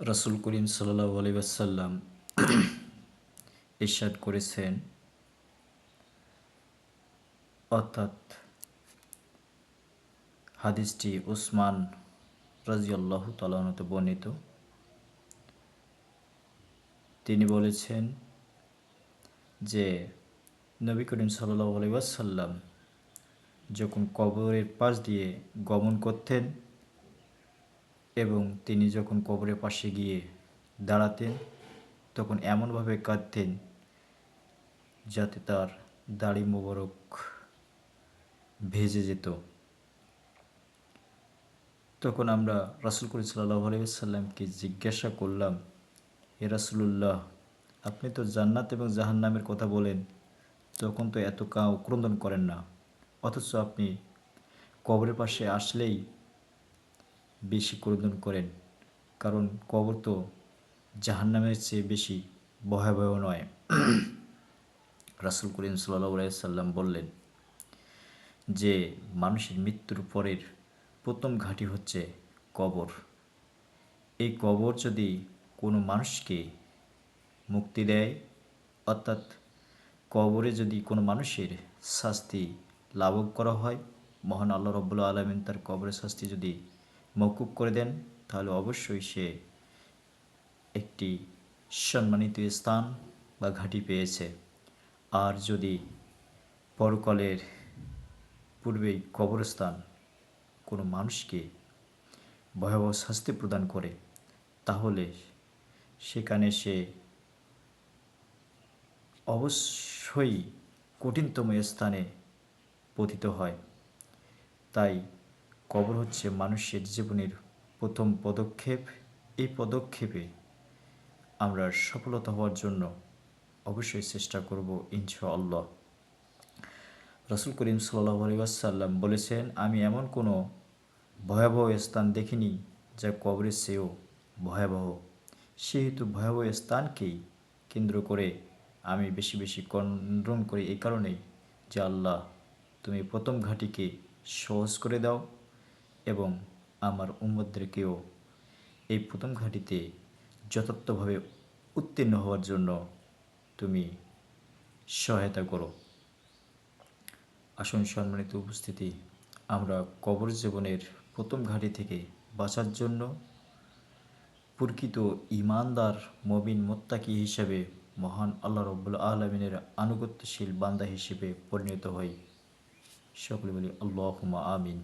রসুল করিম সাল্লাহ আলিবাসাল্লাম ইরশাদ করেছেন, অর্থাৎ হাদিসটি উসমান রাজিয়াল্লাহ তালাহতে বর্ণিত। তিনি বলেছেন যে, নবী করিম সাল্লাহ আলিবাসাল্লাম যখন কবরের পাশ দিয়ে গমন করতেন এবং তিনি যখন কবরের পাশে গিয়ে দাঁড়াতেন, তখন এমনভাবে কাঁদতেন যাতে তার দাড়ি মোবারক ভেজে যেত। তখন আমরা রাসুল করিম সাল্লাহ আলাইসাল্লামকে জিজ্ঞাসা করলাম, হে রাসুলুল্লাহ, আপনি তো জান্নাত এবং জাহান্নামের কথা বলেন, তখন তো এত কা ক্রন্দন করেন না। অথচ আপনি কবরের পাশে আসলেই বেশি ক্রন্দন করেন। কারণ কবর তো জাহান্নামের চেয়ে বেশি ভয়াবহ নয়। রাসুল করিম সাল্লাহ সাল্লাম বললেন যে, মানুষের মৃত্যুর পরের প্রথম ঘাঁটি হচ্ছে কবর। এই কবর যদি কোনো মানুষকে মুক্তি দেয়, অর্থাৎ কবরে যদি কোনো মানুষের শাস্তি লাভব করা হয়, মহান আল্লাহ রব্বুল্লা আলমিন তার কবরের শাস্তি যদি মকুব করে দেন, তাহলে অবশ্যই সে একটি সম্মানিত স্থান বা ঘাঁটি পেয়েছে। আর যদি পরকালের পূর্বেই কবরস্থান কোনো মানুষকে ভয়াবহ শাস্তি প্রদান করে, তাহলে সেখানে সে অবশ্যই কঠিনতম স্থানে পতিত হয়। তাই কবর হচ্ছে মানুষের জীবনের প্রথম পদক্ষেপ। এই পদক্ষেপে আমরা সফলতা হওয়ার জন্য অবশ্যই চেষ্টা করব ইনশাআল্লাহ। রসুল করিম সাল্লাহ আলিবাসাল্লাম বলেছেন, আমি এমন কোনো ভয়াবহ স্থান দেখিনি যা কবরের চেয়েও ভয়াবহ। সেহেতু ভয়াবহ স্থানকেই কেন্দ্র করে আমি বেশি বেশি কন্ডন করি। এই কারণেই যে আল্লাহ, তুমি প্রথম ঘাটিকে সহজ করে দাও এবং আমার উম্মদদেরকেও এই প্রথম ঘাঁটিতে যথার্থভাবে উত্তীর্ণ হওয়ার জন্য তুমি সহায়তা করো। আসন সম্মানিত উপস্থিতি, আমরা কবর জীবনের প্রথম ঘাঁটি থেকে বাঁচার জন্য প্রকৃত ইমানদার মবিন মোত্তাকি হিসেবে মহান আল্লাহ রব্বুল আলমিনের আনুগত্যশীল বান্দা হিসেবে পরিণত হই। সকলে বলি আল্লাহ আমিন।